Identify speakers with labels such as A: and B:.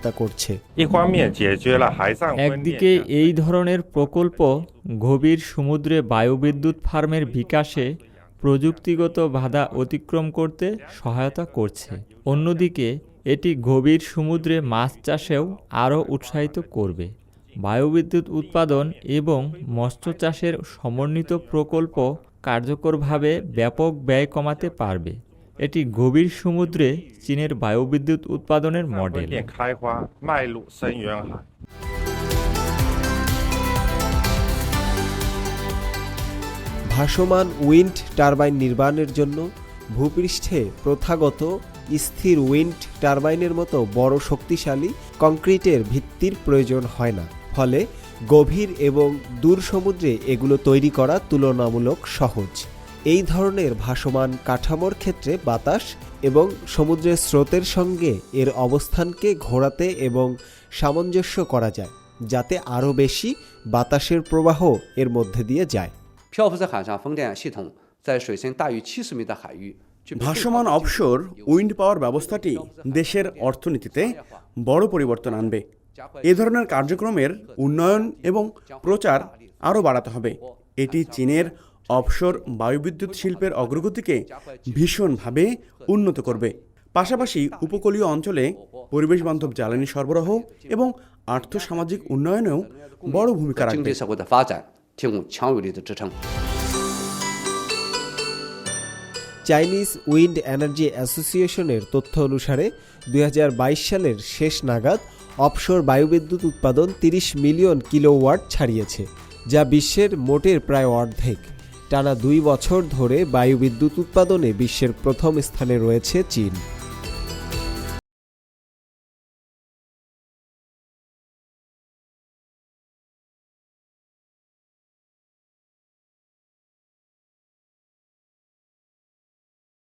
A: হত্যা করছে।
B: একদিকে এই ধরনের প্রকল্প গভীর সমুদ্রে বায়ুবিদ্যুৎ ফার্মের বিকাশে প্রযুক্তিগত বাধা অতিক্রম করতে সহায়তা করছে। অন্যদিকে এটি গভীর সমুদ্রে মাছ চাষেও আরও উৎসাহিত করবে। বায়ুবিদ্যুৎ উৎপাদন এবং মৎস্য চাষের সমন্বিত প্রকল্প কার্যকরভাবে ব্যাপক ব্যয় কমাতে পারবে। এটি গভীর সমুদ্রে চীনের বায়ুবিদ্যুৎ উৎপাদনের মডেল।
A: ভাসমান উইন্ড টারবাইন নির্মাণের জন্য ভূপৃষ্ঠে প্রথাগত স্থির উইন্ড টারবাইনের মতো বড় শক্তিশালী কংক্রিটের ভিত্তির প্রয়োজন হয় না। ফলে গভীর এবং দূর সমুদ্রে এগুলো তৈরি করা তুলনামূলক সহজ। এই ধরনের ভাসমান কাঠামোর ক্ষেত্রে বাতাস এবং সমুদ্রের স্রোতের সঙ্গে এর অবস্থানকে ঘোরাতে এবং সামঞ্জস্য করা যায় যাতে আরও বেশি বাতাসের প্রবাহ এর মধ্যে দিয়ে যায়
C: 漂浮在海上风电系统在水深大于七十米的海域，具备
D: ভাসমান অফশোর উইন্ড পাওয়ার ব্যবস্থাটি দেশের অর্থনীতিতে বড় পরিবর্তন আনবে এ ধরনের কার্যক্রমের উন্নয়ন এবং প্রচার আরও বাড়াতে হবে এটি চীনের অবসর বায়ুবিদ্যুৎ শিল্পের অগ্রগতিকে ভীষণভাবে উন্নত করবে। পাশাপাশি উপকূলীয় অঞ্চলে পরিবেশ বান্ধব জ্বালানি সরবরাহ এবং আর্থসামাজিক উন্নয়নেও বড় ভূমিকা রাখবে।
A: চাইনিজ উইন্ড এনার্জি অ্যাসোসিয়েশনের তথ্য অনুসারে, দুই হাজার বাইশ সালের শেষ নাগাদ অপশোর বায়ুবিদ্যুৎ উৎপাদন ৩০ মিলিয়ন কিলোওয়াট ছাড়িয়েছে, যা বিশ্বের মোটের প্রায় অর্ধেক। টানা দুই বছর ধরে বায়ুবিদ্যুৎ উৎপাদনে বিশ্বের প্রথম স্থানে রয়েছে চীন।